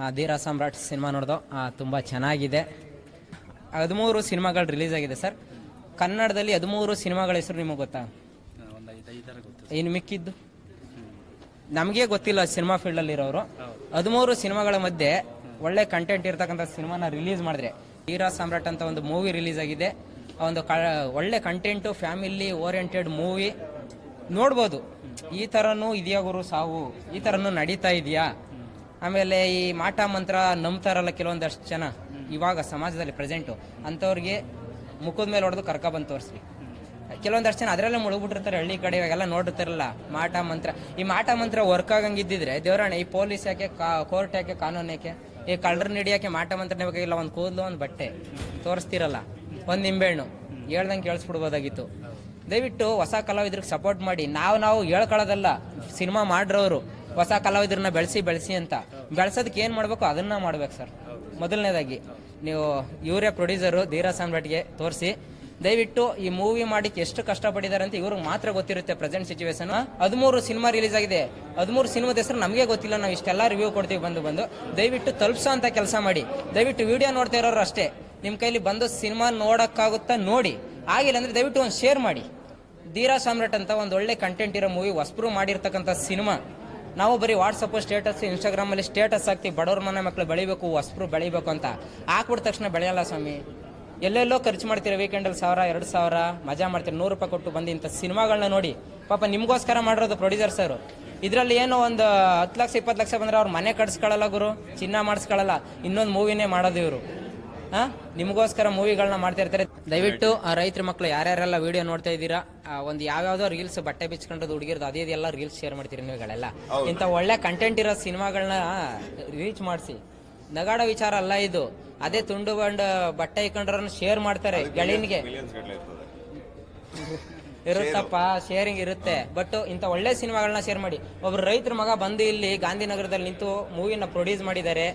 ಆ, ಧೀರ ಸಾಮ್ರಾಟ್ ಸಿನಿಮಾ ನೋಡ್ದು ತುಂಬ ಚೆನ್ನಾಗಿದೆ. ಹದಿಮೂರು ಸಿನಿಮಾಗಳು ರಿಲೀಸ್ ಆಗಿದೆ ಸರ್. ಕನ್ನಡದಲ್ಲಿ ಹದಿಮೂರು ಸಿನಿಮಾಗಳ ಹೆಸರು ನಿಮಗೆ ಗೊತ್ತಾ? ಏನು ಮಿಕ್ಕಿದ್ದು? ನಮಗೆ ಗೊತ್ತಿಲ್ಲ ಸಿನಿಮಾ ಫೀಲ್ಡಲ್ಲಿರೋರು ಹದಿಮೂರು ಸಿನಿಮಾಗಳ ಮಧ್ಯೆ ಒಳ್ಳೆ ಕಂಟೆಂಟ್ ಇರ್ತಕ್ಕಂಥ ಸಿನಿಮಾನ ರಿಲೀಸ್ ಮಾಡಿದ್ರೆ ಧೀರ ಸಾಮ್ರಾಟ್ ಅಂತ ಒಂದು ಮೂವಿ ರಿಲೀಸ್ ಆಗಿದೆ. ಆ ಒಂದು ಒಳ್ಳೆ ಕಂಟೆಂಟು ಫ್ಯಾಮಿಲಿ ಓರಿಯೆಂಟೆಡ್ ಮೂವಿ ನೋಡ್ಬೋದು. ಈ ಥರನೂ ಇದೆಯಾ ಗುರು ಸಾವು? ಈ ಥರನೂ ನಡೀತಾ ಇದೆಯಾ? ಆಮೇಲೆ ಈ ಮಾಟ ಮಂತ್ರ ನಂಬ್ತಾರಲ್ಲ ಕೆಲವೊಂದಷ್ಟು ಜನ, ಇವಾಗ ಸಮಾಜದಲ್ಲಿ ಪ್ರೆಸೆಂಟು ಅಂಥವ್ರಿಗೆ ಮುಖದ ಮೇಲೆ ಹೊಡೆದು ಕರ್ಕ ಬಂದು ತೋರಿಸ್ರಿ. ಕೆಲವೊಂದಷ್ಟು ಜನ ಅದರಲ್ಲೇ ಮುಳುಗ್ಬಿಟ್ಟಿರ್ತಾರೆ, ಹಳ್ಳಿ ಕಡೆ ಇವಾಗೆಲ್ಲ ನೋಡ್ತಿರಲ್ಲ, ಮಾಟ ಮಂತ್ರ. ಈ ಮಾಟ ಮಂತ್ರ ವರ್ಕ್ ಆಗಂಗಿದ್ದಿದ್ರೆ, ದೇವರಾಣೆ, ಈ ಪೊಲೀಸ್ ಯಾಕೆ ಕೋರ್ಟ್ ಯಾಕೆ, ಕಾನೂನು ಯಾಕೆ? ಈ ಕಳ್ಳರ್ನ ಹಿಡಿಯಾಕೆ ಮಾಟ ಮಂತ್ರನೇ ಬೇಕಾಗಿಲ್ಲ, ಒಂದು ಕೂದಲು, ಒಂದು ಬಟ್ಟೆ. ತೋರಿಸ್ತಿರಲ್ಲ, ಒಂದು ನಿಂಬೆಹಣ್ಣು. ಹೇಳ್ದಂಗೆ ಕೇಳಿಸ್ಬಿಡ್ಬೋದಾಗಿತ್ತು. ದಯವಿಟ್ಟು ಹೊಸ ಕಲಾವಿದ್ರಿಗೆ ಸಪೋರ್ಟ್ ಮಾಡಿ. ನಾವು ನಾವು ಹೇಳ್ಕೊಳ್ಳೋದಲ್ಲ ಸಿನಿಮಾ ಮಾಡ್ರವರು. ಹೊಸ ಕಲಾವಿದರನ್ನ ಬೆಳೆಸಿ ಬೆಳೆಸಿ ಅಂತ. ಬೆಳೆಸೋದಕ್ಕೆ ಏನು ಮಾಡಬೇಕು? ಅದನ್ನ ಮಾಡ್ಬೇಕು ಸರ್. ಮೊದಲನೇದಾಗಿ ನೀವು ಇವರೇ ಪ್ರೊಡ್ಯೂಸರು ಧೀರಾ ಸಾಮ್ರಾಟ್ಗೆ ತೋರಿಸಿ. ದಯವಿಟ್ಟು ಈ ಮೂವಿ ಮಾಡಿಕ್ಕೆ ಎಷ್ಟು ಕಷ್ಟಪಟ್ಟಿದ್ದಾರೆ ಅಂತ ಇವ್ರಿಗೆ ಮಾತ್ರ ಗೊತ್ತಿರುತ್ತೆ ಪ್ರೆಸೆಂಟ್ ಸಿಚುವೇಶನ್ ಹದಿಮೂರು ಸಿನಿಮಾ ರಿಲೀಸ್ ಆಗಿದೆ. ಹದಿಮೂರು ಸಿನಿಮಾದ ಹೆಸರು ನಮಗೆ ಗೊತ್ತಿಲ್ಲ. ನಾವು ಇಷ್ಟೆಲ್ಲ ರಿವ್ಯೂ ಕೊಡ್ತೀವಿ ಬಂದು ಬಂದು. ದಯವಿಟ್ಟು ತಲುಪಿಸೋ ಅಂತ ಕೆಲಸ ಮಾಡಿ. ದಯವಿಟ್ಟು ವಿಡಿಯೋ ನೋಡ್ತಾ ಇರೋರು ಅಷ್ಟೇ. ನಿಮ್ಮ ಕೈಲಿ ಬಂದು ಸಿನಿಮಾ ನೋಡೋಕ್ಕಾಗುತ್ತಾ ನೋಡಿ. ಆಗಿಲ್ಲ ಅಂದ್ರೆ ದಯವಿಟ್ಟು ಒಂದು ಶೇರ್ ಮಾಡಿ. ಧೀರಾ ಸಾಮ್ರಾಟ್ ಅಂತ ಒಂದು ಒಳ್ಳೆ ಕಂಟೆಂಟ್ ಇರೋ ಮೂವಿ ಹೊಸಬ್ರು ಮಾಡಿರ್ತಕ್ಕಂಥ ಸಿನಿಮಾ ನಾವು ಬರೀ ವಾಟ್ಸಪ್ ಸ್ಟೇಟಸ್ ಇನ್ಸ್ಟಾಗ್ರಾಮಲ್ಲಿ ಸ್ಟೇಟಸ್ ಹಾಕ್ತಿವಿ. ಬಡವ್ರ ಮನೆ ಮಕ್ಕಳು ಬೆಳಿಬೇಕು ಹೊಸಬ್ರು ಬೆಳಿಬೇಕು ಅಂತ. ಹಾಕ್ಬಿಟ್ಟ ತಕ್ಷಣ ಬೆಳೆಯಲ್ಲ ಸ್ವಾಮಿ. ಎಲ್ಲೆಲ್ಲೋ ಖರ್ಚು ಮಾಡ್ತೀರಾ ವೀಕೆಂಡಲ್ಲಿ ಸಾವಿರ, ಎರಡು ಸಾವಿರ, ಮಜಾ ಮಾಡ್ತೀರಿ, ನೂರು ರೂಪಾಯಿ ಕೊಟ್ಟು ಬಂದು ಇಂಥ ಸಿನಿಮಾಗಳನ್ನ ನೋಡಿ. ಪಾಪ ನಿಮಗೋಸ್ಕರ ಮಾಡಿರೋದು ಪ್ರೊಡ್ಯೂಸರ್ ಸರ್. ಇದರಲ್ಲಿ ಏನೋ ಒಂದು ಹತ್ತು ಲಕ್ಷ, ಇಪ್ಪತ್ತು ಲಕ್ಷ ಬಂದ್ರೆ ಅವ್ರ ಮನೆ ಕಟ್ಸ್ಕೊಳ್ಳಲ್ಲ ಗುರು, ಚಿನ್ನ ಮಾಡಿಸ್ಕೊಳ್ಳಲ್ಲ ಇನ್ನೊಂದು ಮೂವಿನೇ ಮಾಡೋದು ಇವರು. ನಿಮಗೋಸ್ಕರ ಮೂವಿಗಳನ್ನ ಮಾಡ್ತಾ ಇರ್ತಾರೆ. ದಯವಿಟ್ಟು ಆ ರೈತರ ಮಕ್ಕಳು ಯಾರ್ಯಾರೆಲ್ಲ ವಿಡಿಯೋ ನೋಡ್ತಾ ಇದ್ದೀರಾ ಒಂದು ಯಾವ್ಯಾವ್ದೋ ರೀಲ್ಸ್ ಬಟ್ಟೆ ಬಿಚ್ಕೊಂಡ್ರದ್ದು ಹುಡುಗಿರ್ದು ಅದೇ ಎಲ್ಲ ರೀಲ್ಸ್ ಶೇರ್ ಮಾಡ್ತೀರಿ ನೀವುಗಳೆಲ್ಲ. ಇಂಥ ಒಳ್ಳೆ ಕಂಟೆಂಟ್ ಇರೋ ಸಿನಿಮಾಗಳನ್ನ ರೀಚ್ ಮಾಡಿಸಿ. ನಗಾಡೋ ವಿಚಾರ ಅಲ್ಲ ಇದು. ಅದೇ ತುಂಡು ಬಂಡ ಬಟ್ಟೆ ಇಟ್ಕೊಂಡ್ರನ್ನ ಶೇರ್ ಮಾಡ್ತಾರೆ ಗೆಳೆಯನಿಗೆ ಇರುತ್ತಪ್ಪ ಶೇರಿಂಗ್ ಇರುತ್ತೆ. ಬಟ್ ಇಂಥ ಒಳ್ಳೆ ಸಿನಿಮಾಗಳನ್ನ ಶೇರ್ ಮಾಡಿ. ಒಬ್ರು ರೈತರ ಮಗ ಬಂದು ಇಲ್ಲಿ ಗಾಂಧಿನಗರದಲ್ಲಿ ನಿಂತು ಮೂವಿನ ಪ್ರೊಡ್ಯೂಸ್ ಮಾಡಿದ್ದಾರೆ.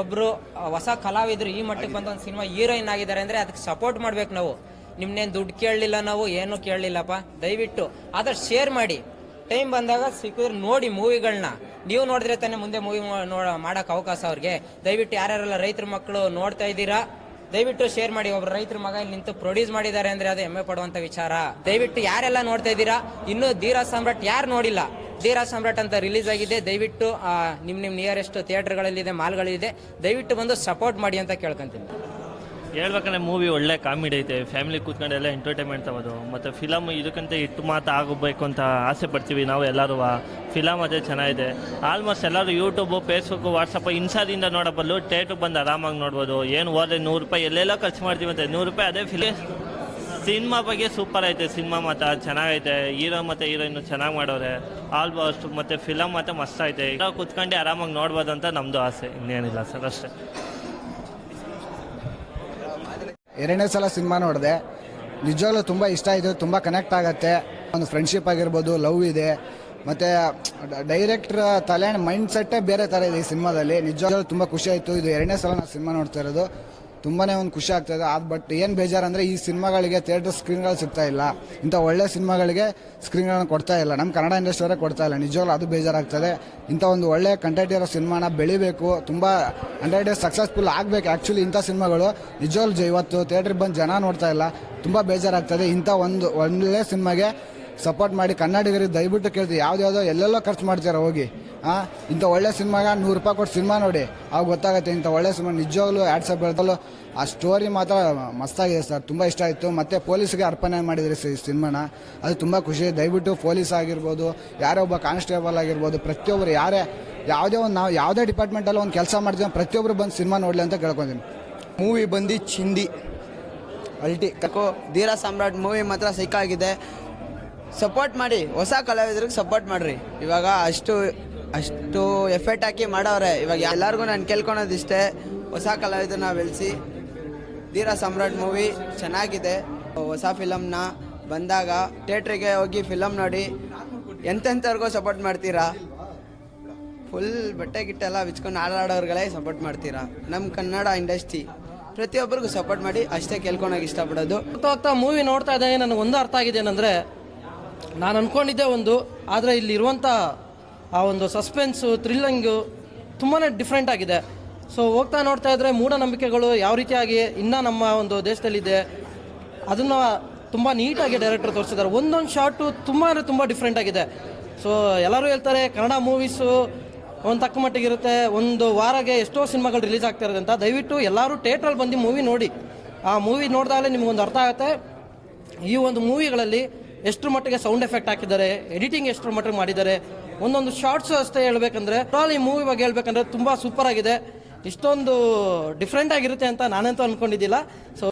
ಒಬ್ರು ಹೊಸ ಕಲಾವಿದರು ಈ ಮಟ್ಟಕ್ಕೆ ಬಂದ ಒಂದು ಸಿನಿಮಾ ಹೀರೋಯಿನ್ ಆಗಿದ್ದಾರೆ ಅಂದ್ರೆ ಅದಕ್ಕೆ ಸಪೋರ್ಟ್ ಮಾಡ್ಬೇಕು ನಾವು. ನಿಮ್ನೇನು ದುಡ್ಡು ಕೇಳಲಿಲ್ಲ ನಾವು, ಏನು ಕೇಳಲಿಲ್ಲಪ್ಪ. ದಯವಿಟ್ಟು ಆದಷ್ಟು ಶೇರ್ ಮಾಡಿ. ಟೈಮ್ ಬಂದಾಗ ಸಿಕ್ಕಿದ್ರೆ ನೋಡಿ ಮೂವಿಗಳನ್ನ ನೀವು ನೋಡಿದ್ರೆ ತಾನೇ ಮುಂದೆ ಮೂವಿ ಮಾಡಕ್ ಅವಕಾಶ ಅವ್ರಿಗೆ. ದಯವಿಟ್ಟು ಯಾರ್ಯಾರೆಲ್ಲ ರೈತರ ಮಕ್ಕಳು ನೋಡ್ತಾ ಇದ್ದೀರಾ, ದಯವಿಟ್ಟು ಶೇರ್ ಮಾಡಿ. ಒಬ್ರು ರೈತರ ಮಗ ಇಲ್ಲಿ ನಿಂತು ಪ್ರೊಡ್ಯೂಸ್ ಮಾಡಿದ್ದಾರೆ ಅಂದ್ರೆ ಅದು ಹೆಮ್ಮೆ ಪಡುವಂತ ವಿಚಾರ. ದಯವಿಟ್ಟು ಯಾರೆಲ್ಲ ನೋಡ್ತಾ ಇದ್ದೀರಾ, ಇನ್ನು ಧೀರ ಸಾಮ್ರಾಟ್ ಯಾರು ನೋಡಿಲ್ಲ? ಧೀರಾ ಸಮ್ರಾಟ್ ಅಂತ ರಿಲೀಸ್ ಆಗಿದೆ. ದಯವಿಟ್ಟು ನಿಮ್ಮ ನಿಮ್ಮ ನಿಮ್ ನಿಯರೆಸ್ಟ್ ಥಿಯೇಟರ್ಗಳಲ್ಲಿದೆ ಮಾಲ್ಗಳಿದೆ ದಯವಿಟ್ಟು ಬಂದು ಸಪೋರ್ಟ್ ಮಾಡಿ ಅಂತ ಕೇಳ್ಕೊಂತೀನಿ. ಹೇಳ್ಬೇಕಂದ್ರೆ ಮೂವಿ ಒಳ್ಳೆ ಕಾಮಿಡಿ ಐತೆ. ಫ್ಯಾಮಿಲಿ ಕೂತ್ಕೊಂಡು ಎಲ್ಲ ಎಂಟರ್ಟೈನ್ಮೆಂಟ್ ತಗೋದು. ಮತ್ತು ಫಿಲಮ್ ಇದಕ್ಕಿಂತ ಇಟ್ಟು ಮಾತು ಆಗಬೇಕು ಅಂತ ಆಸೆ ಪಡ್ತೀವಿ ನಾವು ಎಲ್ಲರೂ. ಫಿಲಮ್ ಅದೇ ಚೆನ್ನಾಗಿದೆ. ಆಲ್ಮೋಸ್ಟ್ ಎಲ್ಲರೂ ಯೂಟ್ಯೂಬು ಫೇಸ್ಬುಕ್ಕು ವಾಟ್ಸಪ್ಪು ಇನ್ಸಾದಿಂದ ನೋಡಬಲ್ಲು. ಟೇಟು ಬಂದು ಆರಾಮಾಗಿ ನೋಡ್ಬೋದು. ಏನು ಹೋದ್ರೆ ನೂರು ರೂಪಾಯಿ, ಎಲ್ಲೆಲ್ಲ ಖರ್ಚು ಮಾಡ್ತೀವಿ ಅಂತ. ನೂರು ರೂಪಾಯಿ ಅದೇ ಫಿಲಿಮ್ ಸಿನಿಮಾ ಬಗ್ಗೆ ಸೂಪರ್ ಐತೆ, ಸಿನಿಮಾ ಮಾತ್ರ ಚೆನ್ನಾಗೈತೆ, ಹೀರೋ ಮತ್ತು ಹೀರೋಯಿನ್ ಚೆನ್ನಾಗಿ ಮಾಡೋರೆ, ಆಲ್ಮೋಸ್ಟ್ ಮತ್ತು ಫಿಲಮ್ ಮಾತ್ರ ಮಸ್ತ್ ಐತೆ. ಈಗ ಕುತ್ಕೊಂಡು ಆರಾಮಾಗಿ ನೋಡ್ಬೋದು ಅಂತ ನಮ್ಮದು ಆಸೆ, ಇನ್ನೇನಿಲ್ಲ ಸರ್, ಅಷ್ಟೇ. ಎರಡನೇ ಸಲ ಸಿನಿಮಾ ನೋಡಿದೆ. ನಿಜವಾಗ್ಲೂ ತುಂಬ ಇಷ್ಟ ಆಯಿತು, ತುಂಬ ಕನೆಕ್ಟ್ ಆಗುತ್ತೆ. ಒಂದು ಫ್ರೆಂಡ್ಶಿಪ್ ಆಗಿರ್ಬೋದು ಲವ್ ಇದೆ. ಮತ್ತು ಡೈರೆಕ್ಟ್ರ್ ತಲೆ ಮೈಂಡ್ ಸೆಟ್ಟೇ ಬೇರೆ ಥರ ಇದೆ ಈ ಸಿನಿಮಾದಲ್ಲಿ. ನಿಜವಾಗ್ಲೂ ತುಂಬ ಖುಷಿ ಆಯಿತು, ಇದು ಎರಡನೇ ಸಲ ನಾನು ಸಿನಿಮಾ ನೋಡ್ತಾ ಇರೋದು. ತುಂಬಾ ಒಂದು ಖುಷಿ ಆಗ್ತದೆ ಅದು ಬಟ್ ಏನು ಬೇಜಾರು ಅಂದರೆ ಈ ಸಿನಿಮಾಗಳಿಗೆ ಥಿಯೇಟರ್ ಸ್ಕ್ರೀನ್ಗಳು ಸಿಗ್ತಾ ಇಲ್ಲ. ಇಂಥ ಒಳ್ಳೆ ಸಿನಿಮಾಗಳಿಗೆ ಸ್ಕ್ರೀನ್ಗಳನ್ನ ಕೊಡ್ತಾ ಇಲ್ಲ. ನಮ್ಮ ಕನ್ನಡ ಇಂಡಸ್ಟ್ರಿಯವರೇ ಕೊಡ್ತಾ ಇಲ್ಲ. ನಿಜವಾಗ್ಲೂ ಅದು ಬೇಜಾರಾಗ್ತದೆ ಇಂಥ ಒಂದು ಒಳ್ಳೆ ಕಂಟೆಂಟ್ ಇರೋ ಸಿನಿಮಾನ ಬೆಳಿಬೇಕು. ತುಂಬ ಹಂಡ್ರೆಡ್ ಡೇಸ್ ಸಕ್ಸಸ್ಫುಲ್ ಆಗಬೇಕು. ಆ್ಯಕ್ಚುಲಿ ಇಂಥ ಸಿನಿಮಾಗಳು ನಿಜವಾಗ್ಲೂ ಇವತ್ತು ಥಿಯೇಟ್ರಿಗೆ ಬಂದು ಜನ ನೋಡ್ತಾ ಇಲ್ಲ. ತುಂಬ ಬೇಜಾರಾಗ್ತದೆ ಇಂಥ ಒಂದು ಒಳ್ಳೆ ಸಿನಿಮಾಗೆ ಸಪೋರ್ಟ್ ಮಾಡಿ ಕನ್ನಡಿಗರಿಗೆ ದಯವಿಟ್ಟು ಕೇಳ್ತೀವಿ. ಯಾವ್ದ್ಯಾವುದೋ ಎಲ್ಲೆಲ್ಲೋ ಖರ್ಚು ಮಾಡ್ತಾರೆ ಹೋಗಿ. ಹಾಂ ಇಂಥ ಒಳ್ಳೆ ಸಿನಿಮಾಗ ನೂರು ರೂಪಾಯಿ ಕೊಟ್ಟು ಸಿನಿಮಾ ನೋಡಿ. ಅವಾಗ ಗೊತ್ತಾಗುತ್ತೆ ಇಂಥ ಒಳ್ಳೆ ಸಿನಿಮಾ ನಿಜವಾಗ್ಲೂ ಆ್ಯಡ್ಸಪ್ ಬೆಳೆದಲ್ಲೂ ಆ ಸ್ಟೋರಿ ಮಾತ್ರ ಮಸ್ತಾಗಿದೆ ಸರ್. ತುಂಬ ಇಷ್ಟ ಆಯಿತು. ಮತ್ತು ಪೊಲೀಸ್ಗೆ ಅರ್ಪಣೆ ಮಾಡಿದ್ರಿ ಈ ಸಿನಿಮಾನ. ಅದು ತುಂಬ ಖುಷಿ. ದಯವಿಟ್ಟು ಪೊಲೀಸ್ ಆಗಿರ್ಬೋದು, ಯಾರೋ ಒಬ್ಬ ಕಾನ್ಸ್ಟೇಬಲ್ ಆಗಿರ್ಬೋದು ಪ್ರತಿಯೊಬ್ಬರು ಯಾರೇ, ಯಾವುದೇ ಒಂದು ನಾವು ಯಾವುದೇ ಡಿಪಾರ್ಟ್ಮೆಂಟಲ್ಲಿ ಒಂದು ಕೆಲಸ ಮಾಡ್ತೀವಿ ಪ್ರತಿಯೊಬ್ಬರು ಬಂದು ಸಿನಿಮಾ ನೋಡಲಿ ಅಂತ ಕೇಳ್ಕೊತೀನಿ. ಮೂವಿ ಬಂದು ಚಿಂದಿ. ಅಲ್ಟಿ ಕೋ ಧೀರ ಸಾಮ್ರಾಟ್ ಮೂವಿ ಮಾತ್ರ ಸಿಕ್ಕಾಗಿದೆ. ಸಪೋರ್ಟ್ ಮಾಡಿ. ಹೊಸ ಕಲಾವಿದ್ರಿಗೆ ಸಪೋರ್ಟ್ ಮಾಡಿರಿ. ಇವಾಗ ಅಷ್ಟು ಅಷ್ಟು ಎಫೆಕ್ಟ್ ಹಾಕಿ ಮಾಡವ್ರೆ. ಇವಾಗ ಎಲ್ಲರಿಗೂ ನಾನು ಕೇಳ್ಕೊಳೋದಿಷ್ಟೇ, ಹೊಸ ಕಲಾವಿದನ ಬೆಳೆಸಿ, ಧೀರ ಸಮ್ರಾಟ್ ಮೂವಿ ಚೆನ್ನಾಗಿದೆ. ಹೊಸ ಫಿಲಮ್ನ ಬಂದಾಗ ಥಿಯೇಟ್ರಿಗೆ ಹೋಗಿ ಫಿಲಮ್ ನೋಡಿ ಎಂತೆಂಥವ್ರಿಗೂ ಸಪೋರ್ಟ್ ಮಾಡ್ತೀರಾ? ಫುಲ್ ಬಟ್ಟೆ ಗಿಟ್ಟೆಲ್ಲ ಬಿಚ್ಕೊಂಡು ಆಡಾಡೋರ್ಗಳೇ ಸಪೋರ್ಟ್ ಮಾಡ್ತೀರಾ? ನಮ್ಮ ಕನ್ನಡ ಇಂಡಸ್ಟ್ರಿ ಪ್ರತಿಯೊಬ್ಬರಿಗೂ ಸಪೋರ್ಟ್ ಮಾಡಿ ಅಷ್ಟೇ ಕೇಳ್ಕೊಳಕ್ಕೆ ಇಷ್ಟಪಡೋದು. ಹೋಗ್ತಾ ಹೋಗ್ತಾ ಮೂವಿ ನೋಡ್ತಾ ಇದ್ದಂಗೆ ನನಗೆ ಒಂದು ಅರ್ಥ ಆಗಿದೆ ಏನಂದರೆ, ನಾನು ಅಂದ್ಕೊಂಡಿದ್ದೆ ಒಂದು, ಆದರೆ ಇಲ್ಲಿರುವಂಥ ಆ ಒಂದು ಸಸ್ಪೆನ್ಸು ಥ್ರಿಲ್ಲಂಗು ತುಂಬಾ ಡಿಫ್ರೆಂಟ್ ಆಗಿದೆ. ಸೊ ಹೋಗ್ತಾ ನೋಡ್ತಾ ಇದ್ರೆ ಮೂಢನಂಬಿಕೆಗಳು ಯಾವ ರೀತಿಯಾಗಿ ಇನ್ನೂ ನಮ್ಮ ಒಂದು ದೇಶದಲ್ಲಿದೆ, ಅದನ್ನು ತುಂಬ ನೀಟಾಗಿ ಡೈರೆಕ್ಟರ್ ತೋರಿಸಿದ್ದಾರೆ. ಒಂದೊಂದು ಶಾರ್ಟು ತುಂಬ ಅಂದರೆ ತುಂಬ ಡಿಫ್ರೆಂಟ್ ಆಗಿದೆ. ಸೊ ಎಲ್ಲರೂ ಹೇಳ್ತಾರೆ ಕನ್ನಡ ಮೂವೀಸು ಒಂದು ತಕ್ಕ ಮಟ್ಟಿಗೆ ಇರುತ್ತೆ. ಒಂದು ವಾರಗೆ ಎಷ್ಟೋ ಸಿನಿಮಾಗಳು ರಿಲೀಸ್ ಆಗ್ತಾ ಇರೋದಂತ. ದಯವಿಟ್ಟು ಎಲ್ಲರೂ ಥಿಯೇಟ್ರಲ್ಲಿ ಬಂದು ಮೂವಿ ನೋಡಿ. ಆ ಮೂವಿ ನೋಡಿದಾಗಲೇ ನಿಮಗೊಂದು ಅರ್ಥ ಆಗುತ್ತೆ. ಈ ಒಂದು ಮೂವಿಗಳಲ್ಲಿ ಎಷ್ಟು ಮಟ್ಟಿಗೆ ಸೌಂಡ್ ಎಫೆಕ್ಟ್ ಹಾಕಿದ್ದಾರೆ ಎಡಿಟಿಂಗ್ ಎಷ್ಟರ ಮಟ್ಟಿಗೆ ಮಾಡಿದ್ದಾರೆ ಒಂದೊಂದು ಶಾರ್ಟ್ಸ್ ಅಷ್ಟೇ ಹೇಳ್ಬೇಕಂದ್ರೆ ಈ ಮೂವಿ ಬಗ್ಗೆ ಹೇಳ್ಬೇಕಂದ್ರೆ ತುಂಬಾ ಸೂಪರ್ ಆಗಿದೆ. ಇಷ್ಟೊಂದು ಡಿಫ್ರೆಂಟ್ ಆಗಿರುತ್ತೆ ಅಂತ ನಾನಂತೂ ಅನ್ಕೊಂಡಿದ್ದಿಲ್ಲ. ಸೊ